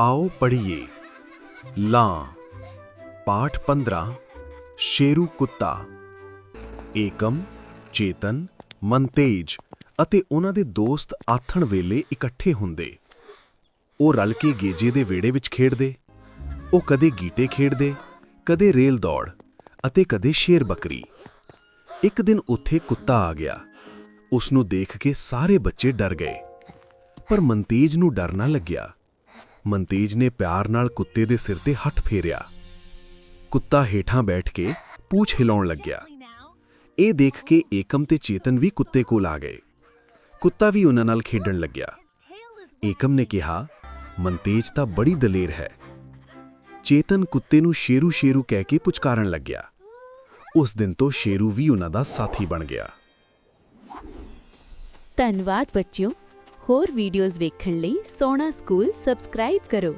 ਆਓ ਪੜ੍ਹੀਏ। ਲਾਂ। ਪਾਠ 15 ਸ਼ੇਰੂ ਕੁੱਤਾ। ਏਕਮ, ਚੇਤਨ, ਮਨਤੇਜ ਅਤੇ ਉਹਨਾਂ ਦੇ ਦੋਸਤ ਆਥਣ ਵੇਲੇ ਇਕੱਠੇ ਹੁੰਦੇ। ਉਹ ਰਲ ਕੇ ਗੇਜੇ ਦੇ ਵਿਹੜੇ ਵਿੱਚ ਖੇਡਦੇ। ਉਹ ਕਦੇ ਗੀਟੇ ਖੇਡਦੇ, ਕਦੇ ਰੇਲ ਦੌੜ ਅਤੇ ਕਦੇ ਸ਼ੇਰ ਬੱਕਰੀ। ਇੱਕ ਦਿਨ ਉੱਥੇ ਕੁੱਤਾ ਆ ਗਿਆ। ਉਸ ਨੂੰ ਦੇਖ ਕੇ ਸਾਰੇ ਬੱਚੇ ਡਰ ਗਏ। ਪਰ ਮਨਤੇਜ ਨੂੰ ਡਰ ਨਾ ਲੱਗਿਆ। ਮਨਤੇਜ ਨੇ ਪਿਆਰ ਨਾਲ ਕੁੱਤੇ ਦੇ ਸਿਰ ਤੇ ਹੱਥ ਫੇਰਿਆ। ਕੁੱਤਾ ਹੇਠਾਂ ਬੈਠ ਕੇ ਪੂਛ ਹਿਲਾਉਣ ਲੱਗਿਆ। ਇਹ ਦੇਖ ਕੇ ਏਕਮ ਤੇ ਚੇਤਨ ਵੀ ਕੁੱਤੇ ਕੋਲ ਆ ਗਏ। ਕੁੱਤਾ ਵੀ ਉਹਨਾਂ ਨਾਲ ਖੇਡਣ ਲੱਗਿਆ। ਏਕਮ ਨੇ ਕਿਹਾ, ਮਨਤੇਜ ਤਾਂ ਬੜੀ ਦਲੇਰ ਹੈ। ਚੇਤਨ ਕੁੱਤੇ ਨੂੰ ਸ਼ੇਰੂ ਸ਼ੇਰੂ ਕਹਿ ਕੇ ਪੁਚਕਾਰਨ ਲੱਗਿਆ। ਉਸ ਦਿਨ ਤੋਂ ਸ਼ੇਰੂ ਵੀ ਉਹਨਾਂ ਦਾ ਸਾਥੀ ਬਣ ਗਿਆ। ਧੰਨਵਾਦ ਬੱਚਿਓ। ਹੋਰ ਵੀਡੀਓਜ਼ ਵੇਖਣ ਲਈ ਸੋਨਾ ਸਕੂਲ ਸਬਸਕ੍ਰਾਈਬ ਕਰੋ।